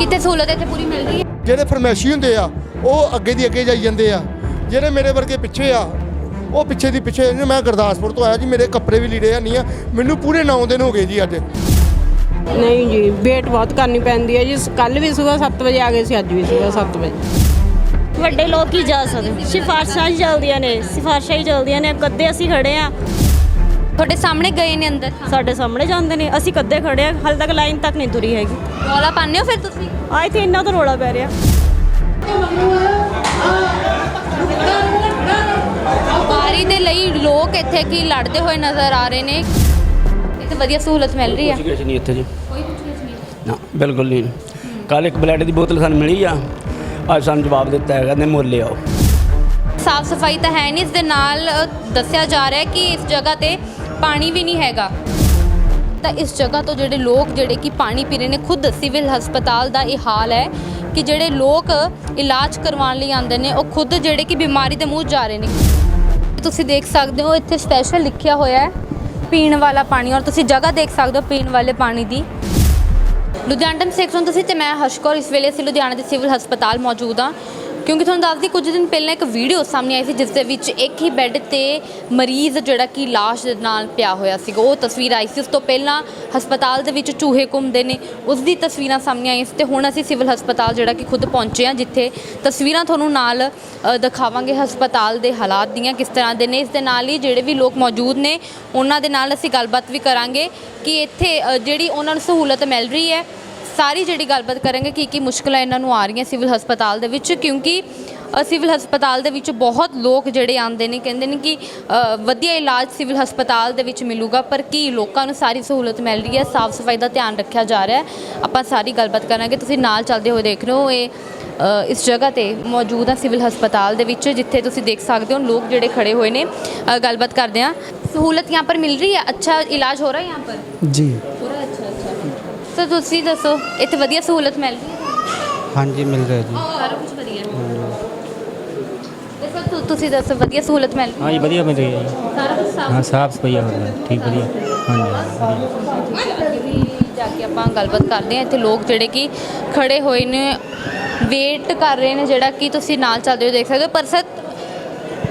ਕਿਤੇ ਸਹੂਲਤ ਇੱਥੇ ਪੂਰੀ ਮਿਲ ਰਹੀ ਹੈ? ਜਿਹੜੇ ਫਰਮੈਸ਼ੀ ਹੁੰਦੇ ਆ ਉਹ ਅੱਗੇ ਦੀ ਅੱਗੇ ਜਾਈ ਜਾਂਦੇ ਆ। ਜਿਹੜੇ ਮੇਰੇ ਵਰਗੇ ਪਿੱਛੇ ਆ ਉਹ ਪਿੱਛੇ ਦੀ ਪਿੱਛੇ ਨੇ ਮੈਂ ਗੁਰਦਾਸਪੁਰ ਤੋਂ ਆਇਆ ਜੀ ਮੇਰੇ ਕੱਪੜੇ ਵੀ ਲੀੜੇ ਆ ਨਹੀਂ ਆ। ਮੈਨੂੰ ਪੂਰੇ 9 ਦਿਨ ਹੋ ਗਏ ਜੀ ਅੱਜ। ਨਹੀਂ ਜੀ ਵੇਟ ਬਹੁਤ ਕਰਨੀ ਪੈਂਦੀ ਹੈ ਜੀ। ਕੱਲ ਵੀ ਸਵੇਰ 7 ਵਜੇ ਆ ਗਏ ਸੀ ਅੱਜ ਵੀ ਸਵੇਰ 7 ਵਜੇ। ਵੱਡੇ ਲੋਕ ਹੀ ਜਾ ਸਕਦੇ। ਸਿਫਾਰਸ਼ਾਂ ਹੀ ਚੱਲਦੀਆਂ ਨੇ ਸਿਫਾਰਸ਼ਾਂ ਹੀ ਚੱਲਦੀਆਂ ਨੇ। ਕੱਦੇ ਅਸੀਂ ਖੜੇ ਆ। ਤੁਹਾਡੇ ਸਾਹਮਣੇ ਗਏ ਨੇ ਅੰਦਰ? ਸਾਡੇ ਸਾਹਮਣੇ ਜਾਂਦੇ ਨੇ। ਅਸੀਂ ਕੱਦੇ ਖੜੇ ਆ ਹਾਲੇ ਤੱਕ ਲਾਈਨ ਤੱਕ ਨਹੀਂ ਤੁਰੀ ਹੈਗੀ। ਰੌਲਾ ਪਾਉਂਦੇ ਹੋ ਫਿਰ ਤੁਸੀਂ? ਆਈ ਥਿੰਕ ਇੰਨਾ ਤਾਂ ਰੋਲਾ ਪੈ ਰਿਹਾ। ਵਾਰੀ ਦੇ ਲਈ ਲੋਕ ਇੱਥੇ ਕੀ ਲੜਦੇ ਹੋਏ ਨਜ਼ਰ ਆ ਰਹੇ ਨੇ? ਇੱਥੇ ਵਧੀਆ ਸਹੂਲਤ ਮਿਲ ਰਹੀ ਹੈ ਕੁਛ ਨਹੀਂ ਇੱਥੇ ਜੀ। ਨਾ ਬਿਲਕੁਲ ਨਹੀਂ। ਕੱਲ ਇੱਕ ਬਲੈਡ ਦੀ ਬੋਤਲ ਸਾਨੂੰ ਮਿਲੀ ਆ। ਅੱਜ ਸਾਨੂੰ ਜਵਾਬ ਦਿੱਤਾ ਹੈਗਾ ਨੇ ਮੁੱਲ ਲਿਆਓ। ਸਾਫ਼ ਸਫ਼ਾਈ ਤਾਂ ਹੈ ਨਹੀਂ ਇਸ ਦੇ ਨਾਲ ਅ, ਦੱਸਿਆ ਜਾ ਰਿਹਾ ਹੈ ਕਿ ਇਸ ਜਗ੍ਹਾ ਤੇ ਪਾਣੀ ਵੀ ਨਹੀਂ ਹੈਗਾ। ਤਾਂ ਇਸ ਜਗ੍ਹਾ ਤੋਂ ਜਿਹੜੇ ਲੋਕ ਜਿਹੜੇ ਕਿ ਪਾਣੀ ਪੀ ਰਹੇ ਨੇ, ਖੁਦ ਸਿਵਲ ਹਸਪਤਾਲ ਦਾ ਇਹ ਹਾਲ ਹੈ ਕਿ ਜਿਹੜੇ ਲੋਕ ਇਲਾਜ ਕਰਵਾਉਣ ਲਈ ਆਉਂਦੇ ਨੇ, ਉਹ ਖੁਦ ਜਿਹੜੇ ਕਿ ਬਿਮਾਰੀ ਦੇ ਮੂੰਹ ਜਾ ਰਹੇ ਨੇ। ਤੁਸੀਂ ਦੇਖ ਸਕਦੇ ਹੋ, ਇੱਥੇ ਸਪੈਸ਼ਲ ਲਿਖਿਆ ਹੋਇਆ ਹੈ, ਪੀਣ ਵਾਲਾ ਪਾਣੀ, ਔਰ ਤੁਸੀਂ ਜਗ੍ਹਾ ਦੇਖ ਸਕਦੇ ਹੋ ਪੀਣ ਵਾਲੇ ਪਾਣੀ ਦੀ। ਲੁਧਿਆਣਾ ਟਾਈਮ ਸੇਖ ਤੋਂ ਤੁਸੀਂ ਤੇ ਮੈਂ ਹਰਸ਼ਕੌਰ ਇਸ ਵੇਲੇ ਅਸੀਂ ਲੁਧਿਆਣਾ ਦੇ ਸਿਵਲ ਹਸਪਤਾਲ ਮੌਜੂਦ ਹਾਂ। ਕਿਉਂਕਿ ਤੁਹਾਨੂੰ ਦੱਸਦੀ, ਕੁਝ ਦਿਨ ਪਹਿਲਾਂ ਇੱਕ ਵੀਡੀਓ ਸਾਹਮਣੇ ਆਈ ਸੀ, ਜਿਸ ਦੇ ਵਿੱਚ ਇੱਕ ਹੀ ਬੈੱਡ ਤੇ ਮਰੀਜ਼ ਜਿਹੜਾ ਕਿ ਲਾਸ਼ ਦੇ ਨਾਲ ਪਿਆ ਹੋਇਆ ਸੀਗਾ। ਉਹ ਤਸਵੀਰ ਆਈ ਸੀ। ਉਸ ਤੋਂ ਪਹਿਲਾਂ ਹਸਪਤਾਲ ਦੇ ਵਿੱਚ ਚੂਹੇ ਘੁੰਮਦੇ ਨੇ। ਉਸ ਦੀ ਤਸਵੀਰਾਂ ਸਾਹਮਣੇ ਆਈਆਂ ਸੀ ਤੇ ਹੁਣ ਅਸੀਂ ਸਿਵਲ ਹਸਪਤਾਲ ਜਿਹੜਾ ਕਿ ਖੁਦ ਪਹੁੰਚੇ ਹਾਂ, ਜਿੱਥੇ ਤਸਵੀਰਾਂ ਤੁਹਾਨੂੰ ਨਾਲ ਦਿਖਾਵਾਂਗੇ ਹਸਪਤਾਲ ਦੇ ਹਾਲਾਤ ਦੀਆਂ ਕਿਸ ਤਰ੍ਹਾਂ ਦੇ ਨੇ। ਇਸ ਦੇ ਨਾਲ ਹੀ ਜਿਹੜੇ ਵੀ ਲੋਕ ਮੌਜੂਦ ਨੇ, ਉਹਨਾਂ ਦੇ ਨਾਲ ਅਸੀਂ ਗੱਲਬਾਤ ਵੀ ਕਰਾਂਗੇ ਕਿ ਇੱਥੇ ਜਿਹੜੀ ਉਹਨਾਂ ਨੂੰ ਸਹੂਲਤ ਮਿਲ ਰਹੀ ਹੈ ਸਾਰੀ ਜਿਹੜੀ ਗੱਲਬਾਤ ਕਰਾਂਗੇ ਕੀ ਕੀ ਮੁਸ਼ਕਲਾਂ ਇਹਨਾਂ ਨੂੰ ਆ ਰਹੀਆਂ ਸਿਵਲ ਹਸਪਤਾਲ ਦੇ ਵਿੱਚ, ਕਿਉਂਕਿ ਸਿਵਲ ਹਸਪਤਾਲ ਦੇ ਵਿੱਚ ਬਹੁਤ ਲੋਕ ਜਿਹੜੇ ਆਉਂਦੇ ਨੇ, ਕਹਿੰਦੇ ਨੇ ਕਿ ਵਧੀਆ ਇਲਾਜ ਸਿਵਲ ਹਸਪਤਾਲ ਦੇ ਵਿੱਚ ਮਿਲੂਗਾ, ਪਰ ਕੀ ਲੋਕਾਂ ਨੂੰ ਸਾਰੀ ਸਹੂਲਤ ਮਿਲ ਰਹੀ ਹੈ ਸਾਫ਼ ਸਫ਼ਾਈ ਦਾ ਧਿਆਨ ਰੱਖਿਆ ਜਾ ਰਿਹਾ ਹੈ। ਆਪਾਂ ਸਾਰੀ ਗੱਲਬਾਤ ਕਰਾਂਗੇ, ਤੁਸੀਂ ਨਾਲ ਚੱਲਦੇ ਹੋਏ ਦੇਖ ਰਹੇ ਹੋ ਇਹ ਇਸ ਜਗ੍ਹਾ ਤੇ ਮੌਜੂਦ ਆ ਸਿਵਲ ਹਸਪਤਾਲ ਦੇ ਵਿੱਚ, ਜਿੱਥੇ ਤੁਸੀਂ ਦੇਖ ਸਕਦੇ ਹੋ ਲੋਕ ਜਿਹੜੇ ਖੜੇ ਹੋਏ ਨੇ। ਗੱਲਬਾਤ ਕਰਦੇ ਆ ਸਹੂਲਤ ਯਹਾਂ ਪਰ ਮਿਲ ਰਹੀ ਹੈ? ਅੱਛਾ ਇਲਾਜ ਹੋ ਰਿਹਾ ਹੈ ਯਹਾਂ ਪਰ? ਜੀ। ਦੋਸਤੋ ਤੁਸੀਂ ਦੱਸੋ ਇੱਥੇ ਵਧੀਆ ਸਹੂਲਤ ਮਿਲ ਰਹੀ ਹੈ ਹਾਂਜੀ ਮਿਲ ਰਿਹਾ ਜੀ। ਸਾਰਾ ਕੁਝ ਵਧੀਆ। ਤੇ ਸਰ ਤੁਸੀਂ ਦੱਸੋ ਵਧੀਆ ਸਹੂਲਤ ਮਿਲ ਰਹੀ ਹੈ? ਹਾਂਜੀ ਵਧੀਆ ਮਿਲ ਰਹੀ ਹੈ ਸਾਰਾ ਕੁਝ ਸਾਫ਼? ਹਾਂ ਸਾਫ਼ ਸਫ਼ਾਈ ਹੋ ਰਿਹਾ ਠੀਕ ਵਧੀਆ। ਹਾਂਜੀ ਹਾਂਜੀ ਜਾ ਕੇ ਆਪਾਂ ਗੱਲਬਾਤ ਕਰਦੇ ਹਾਂ ਇੱਥੇ ਲੋਕ ਜਿਹੜੇ ਕਿ ਖੜੇ ਹੋਏ ਨੇ ਵੇਟ ਕਰ ਰਹੇ ਨੇ ਜਿਹੜਾ ਕਿ ਤੁਸੀਂ ਨਾਲ ਚੱਲਦੇ ਹੋ ਦੇਖ ਸਕਦੇ ਹੋ। ਪਰ ਸਰ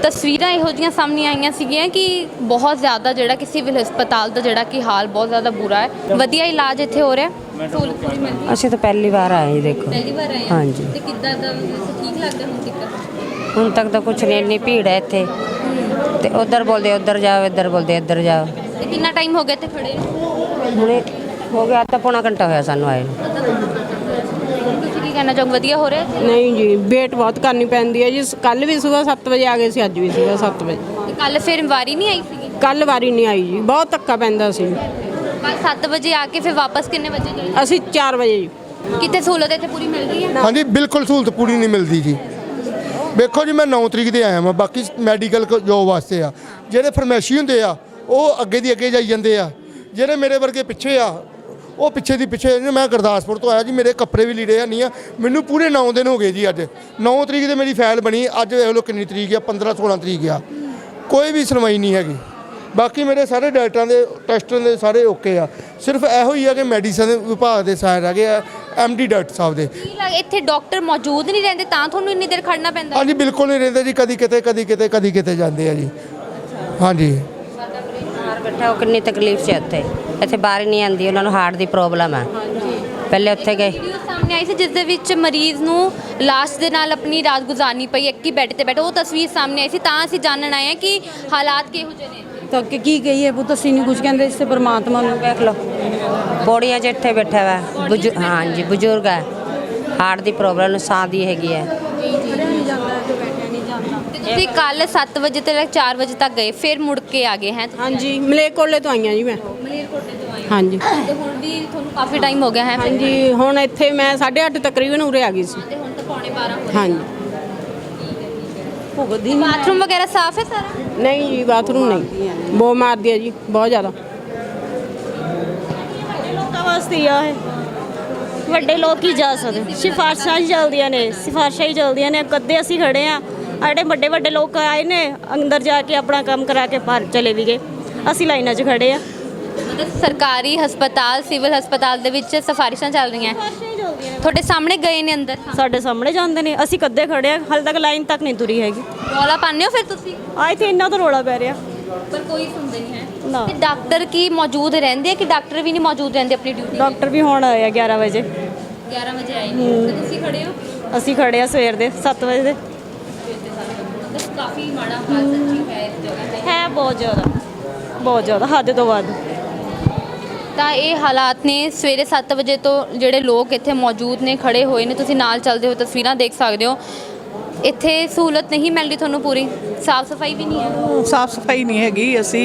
ਤਸਵੀਰਾਂ ਇਹੋ ਜਿਹੀਆਂ ਸਾਹਮਣੇ ਆਈਆਂ ਸੀਗੀਆਂ ਕਿ ਬਹੁਤ ਜ਼ਿਆਦਾ ਜਿਹੜਾ ਕਿ ਸਿਵਲ ਹਸਪਤਾਲ ਦਾ ਜਿਹੜਾ ਕਿ ਹਾਲ ਬਹੁਤ ਜ਼ਿਆਦਾ ਬੁਰਾ ਹੈ। ਵਧੀਆ ਇਲਾਜ ਇੱਥੇ ਹੋ ਰਿਹਾ। ਸਹੂਲਤ ਪੂਰੀ ਮਿਲ ਰਹੀ ਹੈ? ਅਸੀਂ ਤਾਂ ਪਹਿਲੀ ਵਾਰ ਆਏ ਜੀ ਦੇਖੋ। ਪਹਿਲੀ ਵਾਰ ਆਏ ਹਾਂ ਹਾਂਜੀ। ਤੇ ਕਿੱਦਾਂ ਦਾ ਠੀਕ ਲੱਗਦਾ ਹੁਣ ਤੱਕ? ਹੁਣ ਤੱਕ ਤਾਂ ਕੁਛ ਨਹੀਂ ਇੰਨੀ ਭੀੜ ਹੈ ਇੱਥੇ। ਤੇ ਉਧਰ ਬੋਲਦੇ ਉਧਰ ਜਾਓ ਇੱਧਰ ਬੋਲਦੇ ਇੱਧਰ ਜਾਓ। ਤੇ ਕਿੰਨਾ ਟਾਈਮ ਹੋ ਗਿਆ ਇੱਥੇ ਖੜੇ ਨੂੰ? ਹੁਣੇ ਹੋ ਗਿਆ ਅੱਧਾ ਪੌਣਾ ਘੰਟਾ ਹੋਇਆ ਸਾਨੂੰ ਆਏ ਨੂੰ। ਕਹਿਣਾ ਚਾਹੋਗੇ ਵਧੀਆ ਹੋ ਰਿਹਾ? ਨਹੀਂ ਜੀ ਵੇਟ ਬਹੁਤ ਕਰਨੀ ਪੈਂਦੀ ਹੈ ਜੀ। ਕੱਲ ਵੀ ਸਵੇਰ 7 ਵਜੇ ਆ ਗਏ ਸੀ ਅੱਜ ਵੀ ਸਵੇਰ 7 ਵਜੇ। ਤੇ ਕੱਲ ਫਿਰ ਵਾਰੀ ਨਹੀਂ ਆਈ ਸੀਗੀ? ਕੱਲ ਵਾਰੀ ਨਹੀਂ ਆਈ ਜੀ। ਬਹੁਤ ਧੱਕਾ ਪੈਂਦਾ ਸੀ। ਕੱਲ 7 ਵਜੇ ਆ ਕੇ ਫਿਰ ਵਾਪਸ ਕਿੰਨੇ ਵਜੇ ਗਏ? ਅਸੀਂ 4 ਵਜੇ ਜੀ। ਕਿਤੇ ਸਹੂਲਤ ਇੱਥੇ ਪੂਰੀ ਮਿਲ ਰਹੀ ਹੈ? ਹਾਂਜੀ ਬਿਲਕੁਲ ਸਹੂਲਤ ਪੂਰੀ ਨਹੀਂ ਮਿਲਦੀ ਜੀ। ਵੇਖੋ ਜੀ ਮੈਂ 9 ਤਰੀਕ ਦੇ ਆਇਆ ਹਾਂ ਬਾਕੀ ਮੈਡੀਕਲ ਜੋਬ ਵਾਸਤੇ ਆ। ਜਿਹੜੇ ਫਰਮੈਸ਼ੀ ਹੁੰਦੇ ਆ ਉਹ ਅੱਗੇ ਦੀ ਅੱਗੇ ਜਾਈ ਜਾਂਦੇ ਆ। ਜਿਹੜੇ ਮੇਰੇ ਵਰਗੇ ਪਿੱਛੇ ਆ ਉਹ ਪਿੱਛੇ ਦੀ ਪਿੱਛੇ ਨੇ ਮੈਂ ਗੁਰਦਾਸਪੁਰ ਤੋਂ ਆਇਆ ਜੀ ਮੇਰੇ ਕੱਪੜੇ ਵੀ ਲੀੜੇ ਆ ਨਹੀਂ ਆ। ਮੈਨੂੰ ਪੂਰੇ 9 ਦਿਨ ਹੋ ਗਏ ਜੀ ਅੱਜ। 9 ਤਰੀਕ ਦੇ ਮੇਰੀ ਫਾਈਲ ਬਣੀ ਅੱਜ ਵੇਖ ਲਓ ਕਿੰਨੀ ਤਰੀਕ ਆ 15 16 ਤਰੀਕ ਆ। ਕੋਈ ਵੀ ਸੁਣਵਾਈ ਨਹੀਂ ਹੈਗੀ। ਬਾਕੀ ਮੇਰੇ ਸਾਰੇ ਡਾਕਟਰਾਂ ਦੇ ਟੈਸਟਾਂ ਦੇ ਸਾਰੇ ਓਕੇ ਆ। ਸਿਰਫ ਇਹੋ ਹੀ ਆ ਕਿ ਮੈਡੀਸਨ ਵਿਭਾਗ ਦੇ ਸਾਇਰ ਹੈਗੇ ਆ ਐਮਡੀ ਡਾਕਟਰ ਸਾਹਿਬ ਦੇ। ਇੱਥੇ ਡਾਕਟਰ ਮੌਜੂਦ ਨਹੀਂ ਰਹਿੰਦੇ ਤਾਂ ਤੁਹਾਨੂੰ ਇੰਨੀ ਦੇਰ ਖੜਨਾ ਪੈਂਦਾ? ਹਾਂਜੀ ਬਿਲਕੁਲ ਨਹੀਂ ਰਹਿੰਦੇ ਜੀ ਕਦੀ ਕਿਤੇ ਕਦੀ ਕਿਤੇ ਕਦੀ ਕਿਤੇ ਜਾਂਦੇ ਆ ਜੀ। ਹਾਂਜੀ। ਬਾਹਰ ਬੈਠਾ ਉਹ ਕਿੰਨੀ ਤਕਲੀਫ 'ਚ ਹੈ ਉੱਥੇ ਇੱਥੇ ਬਾਹਰ ਹੀ ਨਹੀਂ ਆਂਦੀ ਉਹਨਾਂ ਨੂੰ ਹਾਰਟ ਦੀ ਪ੍ਰੋਬਲਮ ਹੈ ਪਹਿਲੇ ਉੱਥੇ ਗਏ। ਵੀਡੀਓ ਸਾਹਮਣੇ ਆਈ ਸੀ ਜਿਸ ਦੇ ਵਿੱਚ ਮਰੀਜ਼ ਨੂੰ ਲਾਸ਼ ਦੇ ਨਾਲ ਆਪਣੀ ਰਾਤ ਗੁਜ਼ਾਰਨੀ ਪਈ ਇੱਕ ਹੀ ਬੈੱਡ ਤੇ ਬੈਠਾ ਉਹ ਤਸਵੀਰ ਸਾਹਮਣੇ ਆਈ ਸੀ ਤਾਂ ਅਸੀਂ ਜਾਣਨ ਆਏ ਹਾਂ ਕਿ ਹਾਲਾਤ ਕਿਹੋ ਜਿਹੇ ਨੇ। ਤਾਂ ਕਿ ਕੀ ਕਹੀਏ ਪੁੱਤ ਅਸੀਂ ਨਹੀਂ ਕੁਝ ਕਹਿੰਦੇ ਇਸ ਪਰਮਾਤਮਾ ਨੂੰ ਵੇਖ ਲਓ। ਪੌੜੀਆਂ 'ਚ ਇੱਥੇ ਬੈਠਾ ਵਾ ਬਜ਼ੁ- ਹਾਂਜੀ ਬਜ਼ੁਰਗ ਹੈ ਹਾਰਟ ਦੀ ਪ੍ਰੋਬਲਮ ਸਾਹ ਦੀ ਹੈਗੀ ਹੈ ਤੇ ਤੁਸੀਂ ਕੱਲ 7 ਵਜੇ ਤੋਂ ਲੈ ਕੇ 4 ਵਜੇ ਤੱਕ ਗਏ ਫਿਰ ਮੁੜ ਕੇ ਆ ਗਏ ਹੈ? ਹਾਂਜੀ ਮਲੇਕੋਲੇ ਤੋਂ ਆਈਆਂ ਜੀ ਮੈਂ। ਮਲੇਰਕੋਟੇ ਤੋਂ ਆਏ ਹਾਂਜੀ। ਤੇ ਹੁਣ ਵੀ ਤੁਹਾਨੂੰ ਕਾਫੀ ਟਾਈਮ ਹੋ ਗਿਆ ਹੈ ਫਿਰ? ਹਾਂਜੀ ਹੁਣ ਇੱਥੇ ਮੈਂ 8:30 ਤਕਰੀਬਨ ਉਰੇ ਆ ਗਈ ਸੀ। ਤੇ ਹੁਣ ਤਾਂ ਪੌਣੇ 12 ਹੋ ਹਾਂਜੀ। ਭੁਗਦੀ ਬਾਥਰੂਮ ਵਗੈਰਾ ਸਾਫ਼ ਹੈ ਸਾਰਾ? ਨਹੀਂ ਜੀ ਬਾਥਰੂਮ ਨਹੀਂ। ਬੋ ਮਾਰਦੀ ਹੈ ਜੀ ਬਹੁਤ ਜ਼ਿਆਦਾ। ਲੋਕਾਂ ਵਾਸਤੇ ਹੀ ਆ ਇਹ। ਵੱਡੇ ਲੋਕ ਹੀ ਜਾ ਸਕਦੇ। ਸਿਫਾਰਸ਼ਾਂ ਹੀ ਚੱਲਦੀਆਂ ਨੇ ਸਿਫਾਰਸ਼ਾਂ ਹੀ ਚੱਲਦੀਆਂ ਨੇ। ਕੱਦੇ ਅਸੀਂ ਖੜੇ ਆ ਵੱਡੇ ਵੱਡੇ ਲੋਕ ਆਏ ਨੇ ਅੰਦਰ ਜਾ ਕੇ ਆਪਣਾ ਕੰਮ ਕਰਾ ਕੇ ਬਾਹਰ ਚਲੇ ਵੀ ਗਏ। ਅਸੀਂ ਲਾਈਨਾਂ 'ਚ ਖੜੇ ਆ। ਸਰਕਾਰੀ ਹਸਪਤਾਲ ਸਿਵਲ ਹਸਪਤਾਲ ਦੇ ਵਿੱਚ ਸਿਫਾਰਿਸ਼ਾਂ ਚੱਲ ਰਹੀਆਂ। ਤੁਹਾਡੇ ਸਾਹਮਣੇ ਗਏ ਨੇ ਅੰਦਰ? ਸਾਡੇ ਸਾਹਮਣੇ ਜਾਂਦੇ ਨੇ। ਅਸੀਂ ਕੱਦੇ ਖੜੇ ਆ। ਹਾਲੇ ਤੱਕ ਲਾਈਨ ਤੱਕ ਨਹੀਂ ਤੁਰੀ ਹੈਗੀ। ਰੌਲਾ ਪਾਉਂਦੇ ਹੋ ਫਿਰ ਤੁਸੀਂ? ਆਏ ਤੇ ਇੰਨਾ ਤਾਂ ਰੋਲਾ ਪੈ ਰਿਹਾ। ਪਰ ਕੋਈ ਸੁਣਦਾ ਨਹੀਂ ਹੈ। ਨਾ। ਤੇ ਡਾਕਟਰ ਕੀ ਮੌਜੂਦ ਰਹਿੰਦੇ ਆ ਕਿ ਡਾਕਟਰ ਵੀ ਨਹੀਂ ਮੌਜੂਦ ਰਹਿੰਦੇ ਆਪਣੀ ਡਿਊਟੀ ਡਾਕਟਰ ਵੀ ਹੁਣ ਆਏ ਆ 11 ਵਜੇ। 11 ਵਜੇ ਆਏ ਨੇ। ਤੇ ਤੁਸੀਂ ਖੜੇ ਹੋ? ਅਸੀਂ ਖੜੇ ਆ ਸਵੇਰ ਦੇ 7 ਵਜੇ ਦੇ। ਕਾਫੀ ਮਾੜਾ ਹਾਲ ਸੱਚੀ ਹੈ ਇਸ ਜਗ੍ਹਾ ਤੇ। ਹੈ ਬਹੁਤ ਜ਼ਿਆਦਾ। ਬਹੁਤ ਜ਼ਿਆਦਾ ਹੱਦ ਤੋਂ ਵੱਧ। ਤਾਂ ਇਹ ਹਾਲਾਤ ਨੇ ਸਵੇਰੇ 7 ਵਜੇ ਤੋਂ ਜਿਹੜੇ ਲੋਕ ਇੱਥੇ ਮੌਜੂਦ ਨੇ ਖੜੇ ਹੋਏ ਨੇ। ਤੁਸੀਂ ਨਾਲ ਚੱਲਦੇ ਹੋ ਤਸਵੀਰਾਂ ਦੇਖ ਸਕਦੇ ਹੋ। ਇੱਥੇ ਸਹੂਲਤ ਨਹੀਂ ਮਿਲ ਰਹੀ ਤੁਹਾਨੂੰ ਪੂਰੀ। ਸਾਫ਼ ਸਫ਼ਾਈ ਵੀ ਨਹੀਂ ਹੈ। ਸਾਫ਼ ਸਫ਼ਾਈ ਨਹੀਂ ਹੈਗੀ। ਅਸੀਂ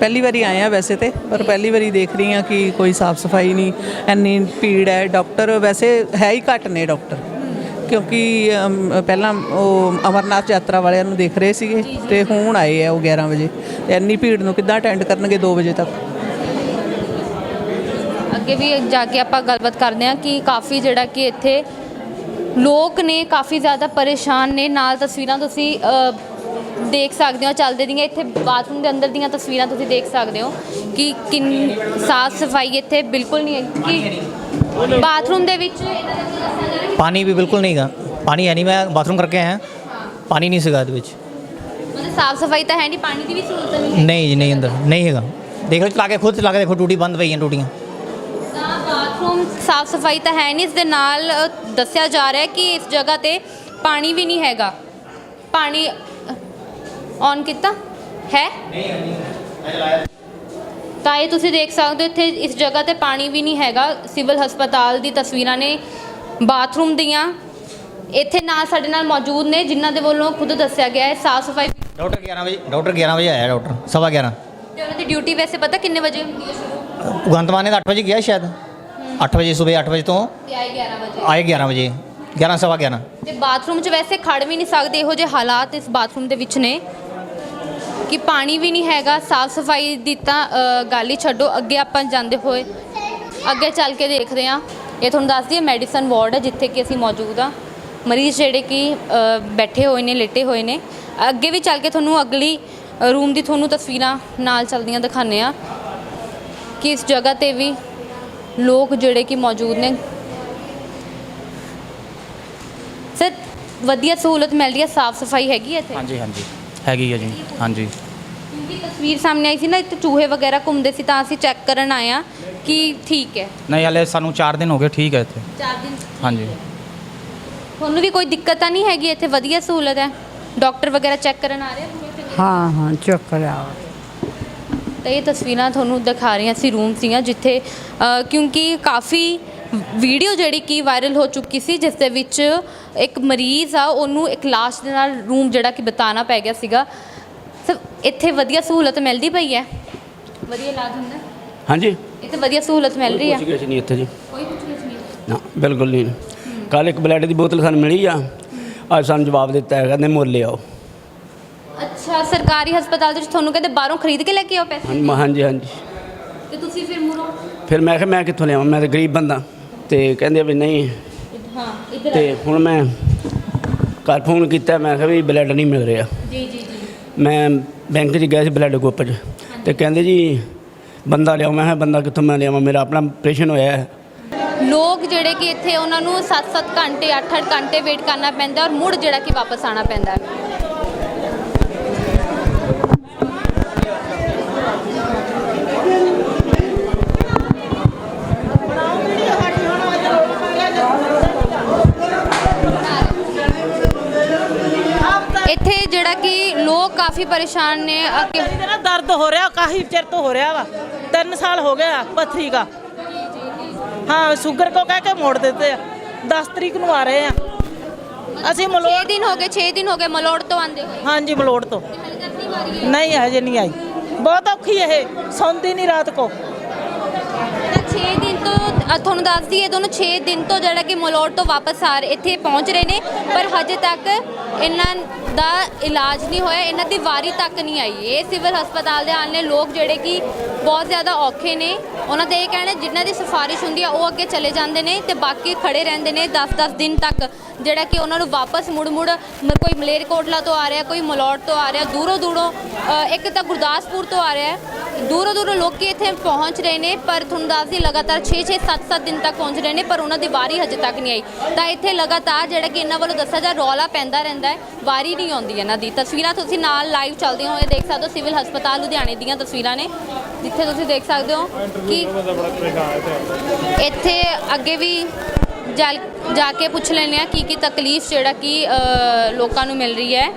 ਪਹਿਲੀ ਵਾਰੀ ਆਏ ਆ ਵੈਸੇ ਤੇ ਪਰ ਪਹਿਲੀ ਵਾਰੀ ਦੇਖ ਰਹੀ ਆ ਕਿ ਕੋਈ ਸਾਫ਼ ਸਫ਼ਾਈ ਨਹੀਂ। ਇੰਨੀ ਭੀੜ ਹੈ। ਡਾਕਟਰ ਵੈਸੇ ਹੈ ਹੀ ਘੱਟ ਨੇ ਡਾਕਟਰ। ਕਿਉਂਕਿ ਪਹਿਲਾਂ ਉਹ ਅਮਰਨਾਥ ਯਾਤਰਾ ਵਾਲਿਆਂ ਨੂੰ ਦੇਖ ਰਹੇ ਸੀਗੇ ਤੇ ਹੁਣ ਆਏ ਆ ਉਹ 11 ਵਜੇ। ਤੇ ਇੰਨੀ ਭੀੜ ਨੂੰ ਕਿੱਦਾਂ ਅਟੈਂਡ ਕਰਨਗੇ 2 ਵਜੇ ਤੱਕ? ਅੱਗੇ ਵੀ ਜਾ ਕੇ ਆਪਾਂ ਗੱਲਬਾਤ ਕਰਦੇ ਹਾਂ ਕਿ ਕਾਫੀ ਜਿਹੜਾ ਕਿ ਇੱਥੇ ਲੋਕ ਨੇ ਕਾਫੀ ਜ਼ਿਆਦਾ ਪਰੇਸ਼ਾਨ ਨੇ। ਨਾਲ ਤਸਵੀਰਾਂ ਤੁਸੀਂ ਦੇਖ ਸਕਦੇ ਹੋ ਚੱਲਦੇ ਦੀਆਂ ਇੱਥੇ ਬਾਥਰੂਮ ਦੇ ਅੰਦਰ ਦੀਆਂ ਤਸਵੀਰਾਂ ਤੁਸੀਂ ਦੇਖ ਸਕਦੇ ਹੋ ਕਿ ਕਿੰਨੀ ਸਾਫ਼ ਸਫ਼ਾਈ ਇੱਥੇ ਬਿਲਕੁਲ ਨਹੀਂ ਹੈ ਕਿ ਬਾਥਰੂਮ ਦੇ ਵਿੱਚ ਪਾਣੀ ਵੀ ਬਿਲਕੁਲ ਨਹੀਂ ਗਾ। ਪਾਣੀ ਹੈ ਨਹੀਂ ਮੈਂ ਬਾਥਰੂਮ ਕਰਕੇ ਆਇਆ। ਪਾਣੀ ਨਹੀਂ ਸੀਗਾ ਇਹਦੇ ਵਿੱਚ। ਮਤਲਬ ਸਾਫ਼ ਸਫ਼ਾਈ ਤਾਂ ਹੈ ਨਹੀਂ ਪਾਣੀ ਦੀ ਵੀ ਸਹੂਲਤ ਨਹੀਂ ਨਹੀਂ ਜੀ ਨਹੀਂ ਅੰਦਰ। ਨਹੀਂ ਹੈਗਾ। ਦੇਖ ਲਓ ਚਲਾ ਕੇ ਖੁਦ ਚਲਾ ਕੇ ਦੇਖੋ ਟੂਟੀ ਬੰਦ ਪਈਆਂ ਟੂਟੀਆਂ ਬਾਥਰੂਮ ਸਾਫ਼ ਸਫ਼ਾਈ ਤਾਂ ਹੈ ਨਹੀਂ ਇਸ ਦੇ ਨਾਲ ਦੱਸਿਆ ਜਾ ਰਿਹਾ ਹੈ ਕਿ ਇਸ ਜਗ੍ਹਾ ਤੇ ਪਾਣੀ ਵੀ ਨਹੀਂ ਹੈਗਾ। ਪਾਣੀ ਔਨ ਕੀਤਾ? ਹੈ? ਤਾਂ ਇਹ ਤੁਸੀਂ ਦੇਖ ਸਕਦੇ ਹੋ ਇੱਥੇ ਇਸ ਜਗ੍ਹਾ ਤੇ ਪਾਣੀ ਵੀ ਨਹੀਂ ਹੈਗਾ। ਸਿਵਲ ਹਸਪਤਾਲ ਦੀ ਤਸਵੀਰਾਂ ਨੇ ਬਾਥਰੂਮ ਦੀਆਂ। ਇੱਥੇ ਨਾਲ ਸਾਡੇ ਨਾਲ ਮੌਜੂਦ ਨੇ ਜਿਨ੍ਹਾਂ ਦੇ ਵੱਲੋਂ ਖੁਦ ਦੱਸਿਆ ਗਿਆ ਹੈ ਸਾਫ਼ ਸਫ਼ਾਈ ਡਾਕਟਰ 11 ਵਜੇ ਡਾਕਟਰ 11 ਵਜੇ ਆਇਆ ਡਾਕਟਰ ਸਵਾ 11 ਤੇ ਉਹਨਾਂ ਦੀ ਡਿਊਟੀ ਵੈਸੇ ਪਤਾ ਕਿੰਨੇ ਵਜੇ ਹੁੰਦੀ ਹੈ ਸ਼ੁਰੂ? ਭਗਵੰਤ ਮਾਨ ਨੇ ਤਾਂ 8 ਵਜੇ ਗਿਆ ਸ਼ਾਇਦ। 8 ਵਜੇ ਸਵੇਰ 8 ਵਜੇ ਤੋਂ ਤੇ ਆਏ 11 ਵਜੇ। ਆਏ 11 ਵਜੇ। 11 ਸਵਾ 11 ਤੇ ਬਾਥਰੂਮ 'ਚ ਵੈਸੇ ਖੜ ਵੀ ਨਹੀਂ ਸਕਦੇ ਇਹੋ ਜਿਹੇ ਹਾਲਾਤ ਇਸ ਬਾਥਰੂਮ ਦੇ ਵਿੱਚ ਨੇ। ਕਿ ਪਾਣੀ ਵੀ ਨਹੀਂ ਹੈਗਾ ਸਾਫ਼ ਸਫ਼ਾਈ ਦੀ ਤਾਂ ਅ, ਗੱਲ ਹੀ ਛੱਡੋ ਅੱਗੇ ਆਪਾਂ ਜਾਂਦੇ ਹੋਏ। ਅੱਗੇ ਚੱਲ ਕੇ ਦੇਖਦੇ ਹਾਂ। ਇਹ ਤੁਹਾਨੂੰ ਦੱਸ ਦਈਏ ਮੈਡੀਸਨ ਵਾਰਡ ਹੈ ਜਿੱਥੇ ਕਿ ਅਸੀਂ ਮੌਜੂਦ ਆ ਮਰੀਜ਼ ਜਿਹੜੇ ਕਿ ਅ, ਬੈਠੇ ਹੋਏ ਨੇ ਲੇਟੇ ਹੋਏ ਨੇ। ਅੱਗੇ ਵੀ ਚੱਲ ਕੇ ਤੁਹਾਨੂੰ ਅਗਲੀ ਰੂਮ ਦੀ ਤੁਹਾਨੂੰ ਤਸਵੀਰਾਂ ਨਾਲ ਚੱਲਦੀਆਂ ਦਿਖਾਉਂਦੇ ਆ ਕਿ ਇਸ ਜਗ੍ਹਾ ਤੇ ਵੀ ਲੋਕ ਜਿਹੜੇ ਕਿ ਮੌਜੂਦ ਨੇ। ਸਰ ਵਧੀਆ ਸਹੂਲਤ ਮਿਲ ਰਹੀ ਹੈ ਸਾਫ਼ ਸਫ਼ਾਈ ਹੈਗੀ ਹੈ ਇੱਥੇ? ਹਾਂਜੀ ਹਾਂਜੀ। ਹੈਗੀ ਹੈ ਜੀ ਹਾਂਜੀ। ਕਿਉਂਕਿ ਤਸਵੀਰ ਸਾਹਮਣੇ ਆਈ ਸੀ ਨਾ ਇੱਥੇ ਚੂਹੇ ਵਗੈਰਾ ਘੁੰਮਦੇ ਸੀ ਤਾਂ ਅਸੀਂ ਚੈੱਕ ਕਰਨ ਆਏ ਆ ਕਿ ਠੀਕ ਹੈ। ਨਹੀਂ ਹਲੇ ਸਾਨੂੰ 4 ਦਿਨ ਹੋ ਗਏ ਠੀਕ ਹੈ ਇੱਥੇ। 4 ਦਿਨ ਹਾਂਜੀ। ਤੁਹਾਨੂੰ ਵੀ ਕੋਈ ਦਿੱਕਤ ਤਾਂ ਨਹੀਂ ਹੈਗੀ ਇੱਥੇ ਵਧੀਆ ਸਹੂਲਤ ਹੈ? ਡਾਕਟਰ ਵਗੈਰਾ ਚੈੱਕ ਕਰਨ ਆ ਰਹੇ ਆ? ਹਾਂ ਹਾਂ ਚੁੱਕ ਲਿਆ ਤਾਂ ਇਹ ਤਸਵੀਰਾਂ ਤੁਹਾਨੂੰ ਦਿਖਾ ਰਹੀਆਂ ਸੀ ਰੂਮ ਸੀਆਂ ਜਿੱਥੇ ਕਿਉਂਕਿ ਕਾਫੀ ਵੀਡੀਓ ਜਿਹੜੀ ਕਿ ਵਾਇਰਲ ਹੋ ਚੁੱਕੀ ਸੀ ਜਿਸ ਦੇ ਵਿੱਚ ਇੱਕ ਮਰੀਜ਼ ਆ ਉਹਨੂੰ ਇੱਕ ਲਾਸ਼ ਦੇ ਨਾਲ ਰੂਮ ਜਿਹੜਾ ਕਿ ਬਤਾਨਾ ਪੈ ਗਿਆ ਸੀਗਾ। ਸਰ ਇੱਥੇ ਵਧੀਆ ਸਹੂਲਤ ਮਿਲਦੀ ਪਈ ਹੈ? ਵਧੀਆ ਇਲਾਜ ਹੁੰਦਾ? ਹਾਂਜੀ। ਇੱਥੇ ਵਧੀਆ ਸਹੂਲਤ ਮਿਲ ਰਹੀ ਹੈ? ਕੁਛ ਕੁਛ ਨਹੀਂ ਇੱਥੇ ਜੀ। ਕੋਈ ਕੁਝ ਨਹੀਂ? ਨਾ ਬਿਲਕੁਲ ਨਹੀਂ। ਕੱਲ ਇੱਕ ਬਲੱਡ ਦੀ ਬੋਤਲ ਸਾਨੂੰ ਮਿਲੀ ਆ। ਅੱਜ ਸਾਨੂੰ ਜਵਾਬ ਦਿੱਤਾ ਹੈ ਕਹਿੰਦੇ ਮੁੱਲ ਲਿਆਓ ਅੱਛਾ ਸਰਕਾਰੀ ਹਸਪਤਾਲ ਦੇ ਵਿੱਚ ਤੁਹਾਨੂੰ ਕਹਿੰਦੇ ਬਾਹਰੋਂ ਖਰੀਦ ਕੇ ਲੈ ਕੇ ਆਓ ਪੈਸੇ? ਹਾਂਜੀ ਹਾਂਜੀ ਹਾਂਜੀ। ਤੇ ਤੁਸੀਂ ਫਿਰ ਮੁਰੋ ਫਿਰ ਮੈਂ ਕਿਹਾ ਮੈਂ ਕਿੱਥੋਂ ਲਿਆਵਾਂ? ਮੈਂ ਤਾਂ ਗਰੀਬ ਬੰਦਾ। ਤੇ ਕਹਿੰਦੇ ਵੀ ਨਹੀਂ। ਹਾਂ ਇੱਧਰ ਤੇ ਹੁਣ ਮੈਂ ਘਰ ਫੋਨ ਕੀਤਾ ਮੈਂ ਕਿਹਾ ਵੀ ਬਲੱਡ ਨਹੀਂ ਮਿਲ ਰਿਹਾ। ਜੀ ਜੀ ਜੀ। ਮੈਂ ਬੈਂਕ 'ਚ ਗਿਆ ਸੀ ਬਲੱਡ ਗਰੁੱਪ 'ਚ। ਤੇ ਕਹਿੰਦੇ ਜੀ ਬੰਦਾ ਲਿਆਓ। ਮੈਂ ਕਿਹਾ ਬੰਦਾ ਕਿੱਥੋਂ ਮੈਂ ਲਿਆਵਾਂ? ਮੇਰਾ ਆਪਣਾ ਆਪਰੇਸ਼ਨ ਹੋਇਆ ਹੈ। ਲੋਕ ਜਿਹੜੇ ਕਿ ਇੱਥੇ ਉਹਨਾਂ ਨੂੰ 7-7 ਘੰਟੇ 8-8 ਘੰਟੇ ਵੇਟ ਕਰਨਾ ਪੈਂਦਾ ਔਰ ਮੁੜ ਜਿਹੜਾ ਕਿ ਵਾਪਸ ਆਣਾ ਪੈਂਦਾ ਹੈ ਇੱਥੇ ਜਿਹੜਾ ਕਿ ਲੋਕ ਕਾਫੀ ਪਰੇਸ਼ਾਨ ਨੇ ਅੱਗੇ ਇਹਦੇ ਨਾਲ ਦਰਦ ਹੋ ਰਿਹਾ ਕਾਫੀ ਚਿਰ ਤੋਂ ਹੋ ਰਿਹਾ ਵਾ। 3 ਸਾਲ ਹੋ ਗਿਆ ਪੱਥਰੀ ਦਾ ਹਾਂ ਸ਼ੂਗਰ ਕੋ ਕਹਿ ਕੇ ਮੋੜ ਦਿੱਤੇ ਆ। 10 ਤਰੀਕ ਨੂੰ ਆ ਰਹੇ ਆ। ਅਸੀਂ 6 ਮਲੋੜ ਦਿਨ ਹੋ ਗਏ 6 ਦਿਨ ਹੋ ਗਏ ਮਲੋੜ ਤੋਂ ਆਂਦੇ ਹੋਏ। ਹਾਂਜੀ ਮਲੋੜ ਤੋਂ। ਨਹੀਂ ਹਜੇ ਨਹੀਂ ਆਈ। ਬਹੁਤ ਔਖੀ ਇਹ ਸੌਂਦੀ ਨਹੀਂ ਰਾਤ ਕੋ। 6 ਤੁਹਾਨੂੰ ਦੱਸਦੀ ਇਹ ਦੋਨੋਂ 6 ਦਿਨ ਤੋਂ ਜਿਹੜਾ ਕਿ ਮਲੋੜ ਤੋਂ ਵਾਪਸ ਆ ਰਹੇ, ਇੱਥੇ ਪਹੁੰਚ ਰਹੇ ਨੇ, ਪਰ ਹਜੇ ਤੱਕ ਇਹਨਾਂ ਦਾ ਇਲਾਜ ਨਹੀਂ ਹੋਇਆ, ਇਹਨਾਂ ਦੀ ਵਾਰੀ ਤੱਕ ਨਹੀਂ ਆਈ। ਇਹ ਸਿਵਲ ਹਸਪਤਾਲ ਦੇ ਹਾਲ ਨੇ ਲੋਕ ਜਿਹੜੇ ਕਿ ਬਹੁਤ ਜ਼ਿਆਦਾ ਔਖੇ ਨੇ, ਉਹਨਾਂ ਦਾ ਇਹ ਕਹਿਣਾ ਜਿਨ੍ਹਾਂ ਦੀ ਸਿਫਾਰਿਸ਼ ਹੁੰਦੀ ਆ, ਉਹ ਅੱਗੇ ਚਲੇ ਜਾਂਦੇ ਨੇ ਤੇ ਬਾਕੀ ਖੜੇ ਰਹਿੰਦੇ ਨੇ 10-10 ਦਿਨ ਤੱਕ। ਜਿਹੜਾ ਕਿ ਉਹਨਾਂ ਨੂੰ ਵਾਪਸ ਮੁੜ ਮੁੜ ਕੋਈ ਮਲੇਰਕੋਟਲਾ ਤੋਂ ਆ ਰਿਹਾ ਕੋਈ ਮਲੌਟ ਤੋਂ ਆ ਰਿਹਾ ਦੂਰੋਂ ਦੂਰੋਂ ਇੱਕ ਤਾਂ ਗੁਰਦਾਸਪੁਰ ਤੋਂ ਆ ਰਿਹਾ ਦੂਰੋਂ ਦੂਰੋਂ ਲੋਕੀ ਇੱਥੇ ਪਹੁੰਚ ਰਹੇ ਨੇ ਪਰ ਤੁਹਾਨੂੰ ਦੱਸਦੀ ਲਗਾਤਾਰ 6-6 7-7 ਦਿਨ ਤੱਕ ਪਹੁੰਚ ਰਹੇ ਨੇ ਪਰ ਉਹਨਾਂ ਦੀ ਵਾਰੀ ਹਜੇ ਤੱਕ ਨਹੀਂ ਆਈ। ਤਾਂ ਇੱਥੇ ਲਗਾਤਾਰ ਜਿਹੜਾ ਕਿ ਇਹਨਾਂ ਵੱਲੋਂ ਦੱਸਿਆ ਜਾ ਰੌਲਾ ਪੈਂਦਾ ਰਹਿੰਦਾ ਹੈ ਵਾਰੀ ਨਹੀਂ ਆਉਂਦੀ ਇਹਨਾਂ ਦੀ। ਤਸਵੀਰਾਂ ਤੁਸੀਂ ਨਾਲ ਲਾਈਵ ਚੱਲਦੀਆਂ ਹੋਏ ਦੇਖ ਸਕਦੇ ਹੋ ਸਿਵਲ ਹਸਪਤਾਲ ਲੁਧਿਆਣੇ ਦੀਆਂ ਤਸਵੀਰਾਂ ਨੇ ਜਿੱਥੇ ਤੁਸੀਂ ਦੇਖ ਸਕਦੇ ਹੋ ਕਿ ਇੱਥੇ ਅੱਗੇ ਵੀ ਜਾ ਜਾ ਕੇ ਪੁੱਛ ਲੈਂਦੇ ਆ ਕੀ ਕੀ ਤਕਲੀਫ ਜਿਹੜਾ ਕਿ ਅ, ਲੋਕਾਂ ਨੂੰ ਮਿਲ ਰਹੀ ਹੈ।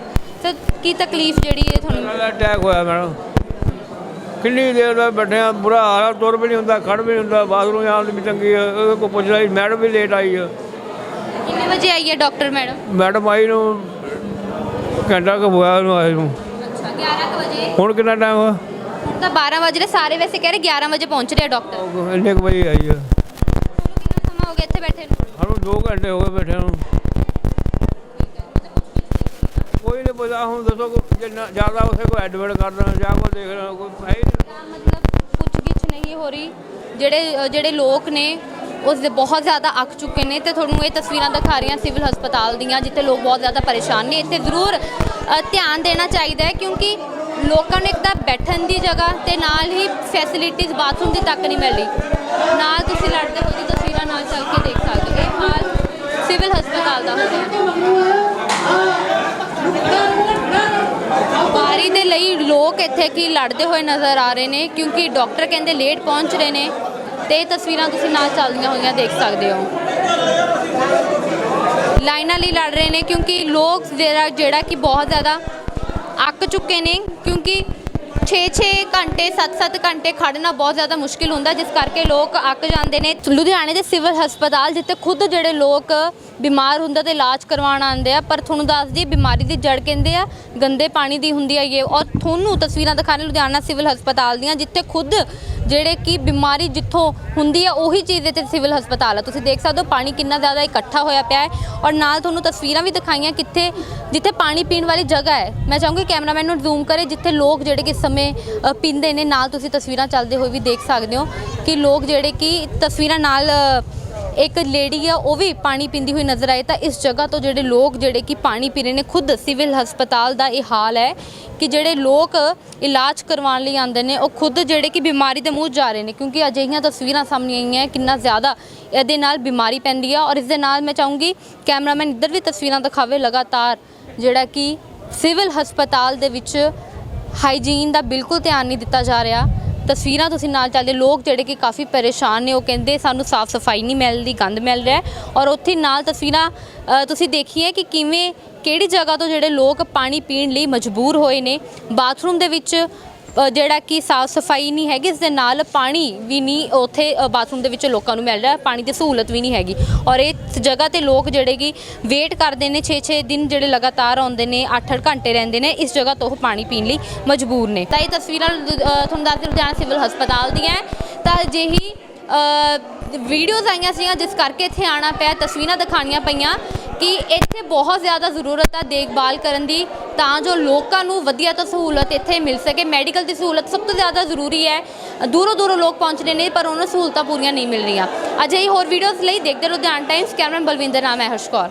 ਤੇ ਕੀ ਤਕਲੀਫ ਜਿਹੜੀ ਹੈ ਤੁਹਾਨੂੰ ਅਟੈਕ ਹੋਇਆ ਮੈਡਮ। ਕਿੰਨੀ ਦੇਰ ਦਾ ਬੈਠੇ ਆ ਬੁਰਾ ਹਾਲ ਆ ਤੁਰ ਵੀ ਨਹੀਂ ਹੁੰਦਾ ਖੜ ਵੀ ਨਹੀਂ ਹੁੰਦਾ ਬਾਥਰੂਮ ਜਾਣ ਦੀ ਵੀ ਤੰਗੀ ਕੋ ਪੁੱਛ ਲਈ ਮੈਡਮ ਵੀ ਲੇਟ ਆਈ ਆ। ਕਿੰਨੇ ਵਜੇ ਆਈ ਹੈ ਡਾਕਟਰ ਮੈਡਮ? ਮੈਡਮ ਆਈ ਨੂੰ ਘੰਟਾ ਕੁ ਹੋਇਆ ਉਹਨੂੰ ਆਏ ਨੂੰ। ਅੱਛਾ 11 ਕੁ ਵਜੇ। ਹੁਣ ਕਿੰਨਾ ਟਾਈਮ ਆ ਹੁਣ ਤਾਂ 12 ਵਜੇ ਸਾਰੇ ਵੈਸੇ ਕਹਿ ਰਹੇ 11 ਵਜੇ ਪਹੁੰਚ ਰਿਹਾ ਡਾਕਟਰ। ਇੰਨੇ ਕੁ ਵਜੇ ਆਈ ਆ ਕਿੰਨਾ ਸਮਾਂ ਹੋ ਗਿਆ ਇੱਥੇ ਬੈਠੇ ਨੂੰ ਸਾਨੂੰ 2 ਘੰਟੇ ਹੋ ਗਏ ਬੈਠੇ ਨੂੰ। ਕੋਈ ਨਹੀਂ ਪੁੱਛਦਾ ਹੁਣ ਦੱਸੋ ਜਿੰਨਾ ਜ਼ਿਆਦਾ ਉਸੇ ਕੋਈ ਐਡਮਿਟ ਕਰਨਾ ਜਾਂ ਕੋਈ ਦੇਖਣਾ ਕੋਈ ਹੈ ਹੀ ਨਹੀਂ ਤਾਂ ਪੁੱਛਗਿੱਛ ਨਹੀਂ ਹੋ ਰਹੀ। ਜਿਹੜੇ ਜਿਹੜੇ ਲੋਕ ਨੇ, ਉਸ ਦੇ ਬਹੁਤ ਜ਼ਿਆਦਾ ਅੱਕ ਚੁੱਕੇ ਨੇ ਤੇ ਤੁਹਾਨੂੰ ਇਹ ਤਸਵੀਰਾਂ ਦਿਖਾ ਰਹੀਆਂ ਸਿਵਲ ਹਸਪਤਾਲ ਦੀਆਂ, ਜਿੱਥੇ ਲੋਕ ਬਹੁਤ ਜ਼ਿਆਦਾ ਪਰੇਸ਼ਾਨ ਨੇ। ਇੱਥੇ ਜ਼ਰੂਰ ਧਿਆਨ ਦੇਣਾ ਚਾਹੀਦਾ ਹੈ ਕਿਉਂਕਿ ਲੋਕਾਂ ਨੂੰ ਇੱਕ ਤਾਂ ਬੈਠਣ ਦੀ ਜਗ੍ਹਾ ਤੇ ਨਾਲ ਹੀ ਫੈਸਿਲਿਟੀਜ਼ ਬਾਥਰੂਮ ਦੀ ਤੱਕ ਨਹੀਂ ਮਿਲ ਰਹੀ ਨਾਲ ਤੁਸੀਂ ਲੜਦੇ ਹੋਏ ਦੀ ਤਸਵੀਰਾਂ ਨਾਲ ਚੱਲ ਕੇ ਦੇਖ ਸਕਦੇ ਹੋ। ਇਹ ਹਾਲ ਸਿਵਲ ਹਸਪਤਾਲ ਦਾ ਹੋ। ਰਿਹਾ ਵਾਰੀ ਦੇ ਲਈ ਲੋਕ ਇੱਥੇ ਕੀ ਲੜਦੇ ਹੋਏ ਨਜ਼ਰ ਆ ਰਹੇ ਨੇ, ਕਿਉਂਕਿ ਡਾਕਟਰ ਕਹਿੰਦੇ ਲੇਟ ਪਹੁੰਚ ਰਹੇ ਨੇ ਤੇ ਇਹ ਤਸਵੀਰਾਂ ਤੁਸੀਂ ਨਾਲ ਚੱਲਦੀਆਂ ਹੋਈਆਂ ਦੇਖ ਸਕਦੇ ਹੋ। ਲਾਈਨਾਂ ਲਈ ਲੜ ਰਹੇ ਨੇ ਕਿਉਂਕਿ ਲੋਕ ਜਿਹੜਾ ਜਿਹੜਾ ਕਿ ਬਹੁਤ ਜ਼ਿਆਦਾ ਅੱਕ ਚੁੱਕੇ ਨੇ, ਕਿਉਂਕਿ 6-6 ਘੰਟੇ 7-7 ਘੰਟੇ ਖੜਨਾ ਬਹੁਤ ਜ਼ਿਆਦਾ ਮੁਸ਼ਕਿਲ ਹੁੰਦਾ, ਜਿਸ ਕਰਕੇ ਲੋਕ ਅੱਕ ਜਾਂਦੇ ਨੇ। ਲੁਧਿਆਣੇ ਦੇ ਸਿਵਲ ਹਸਪਤਾਲ, ਜਿੱਥੇ ਖੁਦ ਜਿਹੜੇ ਲੋਕ ਬਿਮਾਰ ਹੁੰਦਾ ਤੇ ਇਲਾਜ ਕਰਵਾਉਣ ਆਉਂਦੇ ਆ, ਪਰ ਤੁਹਾਨੂੰ ਦੱਸ ਦਈਏ, ਬਿਮਾਰੀ ਦੀ ਜੜ ਕਹਿੰਦੇ ਆ, ਗੰਦੇ ਪਾਣੀ ਦੀ ਹੁੰਦੀ ਹੈ ਇਹ। ਔਰ ਤੁਹਾਨੂੰ ਤਸਵੀਰਾਂ ਦਿਖਾ ਰਹੇ ਲੁਧਿਆਣਾ ਸਿਵਲ ਹਸਪਤਾਲ ਦੀਆਂ, ਜਿੱਥੇ ਖੁਦ ਜਿਹੜੇ ਕਿ ਬਿਮਾਰੀ ਜਿੱਥੋਂ ਹੁੰਦੀ ਹੈ ਉਹੀ ਚੀਜ਼ ਇੱਥੇ ਸਿਵਲ ਹਸਪਤਾਲ ਹੈ ਤੁਸੀਂ ਦੇਖ ਸਕਦੇ ਹੋ, ਪਾਣੀ ਕਿੰਨਾ ਜ਼ਿਆਦਾ ਇਕੱਠਾ ਹੋਇਆ ਪਿਆ ਹੈ ਔਰ ਨਾਲ ਤੁਹਾਨੂੰ ਤਸਵੀਰਾਂ ਵੀ ਦਿਖਾਈਆਂ ਕਿੱਥੇ, ਜਿੱਥੇ ਪਾਣੀ ਪੀਣ ਵਾਲੀ ਜਗ੍ਹਾ ਹੈ। ਮੈਂ ਚਾਹੂੰਗੀ ਕੈਮਰਾਮੈਨ ਨੂੰ ਜ਼ੂਮ ਕਰੇ, ਜਿੱਥੇ ਲੋਕ ਜਿਹੜੇ ਕਿ ਸਮੇਂ ਪੀਂਦੇ ਨੇ। ਨਾਲ ਤੁਸੀਂ ਤਸਵੀਰਾਂ ਚੱਲਦੇ ਹੋਏ ਵੀ ਦੇਖ ਸਕਦੇ ਹੋ ਕਿ ਲੋਕ ਜਿਹੜੇ ਕਿ ਤਸਵੀਰਾਂ ਨਾਲ ਇੱਕ ਲੇਡੀ ਆ, ਉਹ ਵੀ ਪਾਣੀ ਪੀਂਦੀ ਹੋਈ ਨਜ਼ਰ ਆਏ ਤਾਂ ਇਸ ਜਗ੍ਹਾ ਤੋਂ ਜਿਹੜੇ ਲੋਕ ਜਿਹੜੇ ਕਿ ਪਾਣੀ ਪੀ ਰਹੇ ਨੇ, ਖੁਦ ਸਿਵਲ ਹਸਪਤਾਲ ਦਾ ਇਹ ਹਾਲ ਹੈ ਕਿ ਜਿਹੜੇ ਲੋਕ ਇਲਾਜ ਕਰਵਾਉਣ ਲਈ ਆਉਂਦੇ ਨੇ, ਉਹ ਖੁਦ ਜਿਹੜੇ ਕਿ ਬਿਮਾਰੀ ਦੇ ਮੂੰਹ ਜਾ ਰਹੇ ਨੇ। ਕਿਉਂਕਿ ਅਜਿਹੀਆਂ ਤਸਵੀਰਾਂ ਸਾਹਮਣੇ ਆਈਆਂ ਕਿੰਨਾ ਜ਼ਿਆਦਾ ਇਹਦੇ ਨਾਲ ਬਿਮਾਰੀ ਪੈਂਦੀ ਆ। ਔਰ ਇਸ ਦੇ ਨਾਲ ਮੈਂ ਚਾਹੂੰਗੀ ਕੈਮਰਾਮੈਨ ਇੱਧਰ ਵੀ ਤਸਵੀਰਾਂ ਦਿਖਾਵੇ, ਲਗਾਤਾਰ ਜਿਹੜਾ ਕਿ ਸਿਵਲ ਹਸਪਤਾਲ ਦੇ ਵਿੱਚ ਹਾਈਜੀਨ ਦਾ ਬਿਲਕੁਲ ਧਿਆਨ ਨਹੀਂ ਦਿੱਤਾ ਜਾ ਰਿਹਾ। ਤਸਵੀਰਾਂ ਤੁਸੀਂ ਨਾਲ ਚੱਲਦੇ ਲੋਕ ਜਿਹੜੇ ਕਿ ਕਾਫੀ ਪਰੇਸ਼ਾਨ ਨੇ, ਉਹ ਕਹਿੰਦੇ ਸਾਨੂੰ ਸਾਫ਼ ਸਫ਼ਾਈ ਨਹੀਂ ਮਿਲਦੀ ਗੰਦ ਮਿਲ ਰਿਹਾ ਔਰ ਉੱਥੇ ਨਾਲ ਤਸਵੀਰਾਂ ਤੁਸੀਂ ਦੇਖੀਏ ਕਿ ਕਿਵੇਂ, ਕਿਹੜੀ ਜਗ੍ਹਾ ਤੋਂ ਜਿਹੜੇ ਲੋਕ ਪਾਣੀ ਪੀਣ ਲਈ ਮਜਬੂਰ ਹੋਏ ਨੇ। ਬਾਥਰੂਮ ਦੇ ਵਿੱਚ ਜਿਹੜਾ ਕਿ ਸਾਫ਼ ਸਫ਼ਾਈ ਨਹੀਂ ਹੈਗੀ, ਇਸ ਦੇ ਨਾਲ ਪਾਣੀ ਵੀ ਨਹੀਂ ਉੱਥੇ ਬਾਥਰੂਮ ਦੇ ਵਿੱਚ ਲੋਕਾਂ ਨੂੰ ਮਿਲ ਰਿਹਾ, ਪਾਣੀ ਦੀ ਸਹੂਲਤ ਵੀ ਨਹੀਂ ਹੈਗੀ। ਔਰ ਇਹ ਜਗ੍ਹਾ ਤੇ ਲੋਕ ਜਿਹੜੇ ਕਿ ਵੇਟ ਕਰਦੇ ਨੇ 6-6 ਦਿਨ ਜਿਹੜੇ ਲਗਾਤਾਰ ਆਉਂਦੇ ਨੇ 8-8 ਘੰਟੇ ਰਹਿੰਦੇ ਨੇ, ਇਸ ਜਗ੍ਹਾ ਤੋਂ ਉਹ ਪਾਣੀ ਪੀਣ ਲਈ ਮਜਬੂਰ ਨੇ। ਤਾਂ ਇਹ ਤਸਵੀਰਾਂ ਤੁਹਾਨੂੰ ਦੱਸ ਦਿਓ ਲੁਧਿਆਣਾ ਸਿਵਲ ਹਸਪਤਾਲ ਦੀਆਂ। ਤਾਂ ਅਜਿਹੀ ਵੀਡੀਓਜ਼ ਆਈਆਂ ਸੀਗੀਆਂ, ਜਿਸ ਕਰਕੇ ਇੱਥੇ ਆਣਾ ਪਿਆ, ਤਸਵੀਰਾਂ ਦਿਖਾਣੀਆਂ ਪਈਆਂ। ਕਿ ਇੱਥੇ ਬਹੁਤ ਜ਼ਿਆਦਾ ਜ਼ਰੂਰਤ ਹੈ ਦੇਖਭਾਲ ਕਰਨ ਦੀ, ਤਾਂ ਜੋ ਲੋਕਾਂ ਨੂੰ ਵਧੀਆ ਤੋਂ ਸਹੂਲਤ ਇੱਥੇ ਮਿਲ ਸਕੇ। ਮੈਡੀਕਲ ਦੀ ਸਹੂਲਤ ਸਭ ਤੋਂ ਜ਼ਿਆਦਾ ਜ਼ਰੂਰੀ ਹੈ। ਦੂਰੋਂ ਦੂਰੋਂ ਲੋਕ ਪਹੁੰਚਦੇ ਨੇ, ਪਰ ਉਹਨਾਂ ਸਹੂਲਤਾਂ ਪੂਰੀਆਂ ਨਹੀਂ ਮਿਲ ਰਹੀਆਂ। ਅਜਿਹੀ ਹੋਰ ਵੀਡੀਓਜ਼ ਲਈ ਦੇਖਦੇ ਰਹੋ ਧਿਆਨ ਟਾਈਮਸ ਕੈਮਰਨ ਬਲਵਿੰਦਰ, ਨਾਮ ਹੈ ਹਰਸ਼ ਕੌਰ।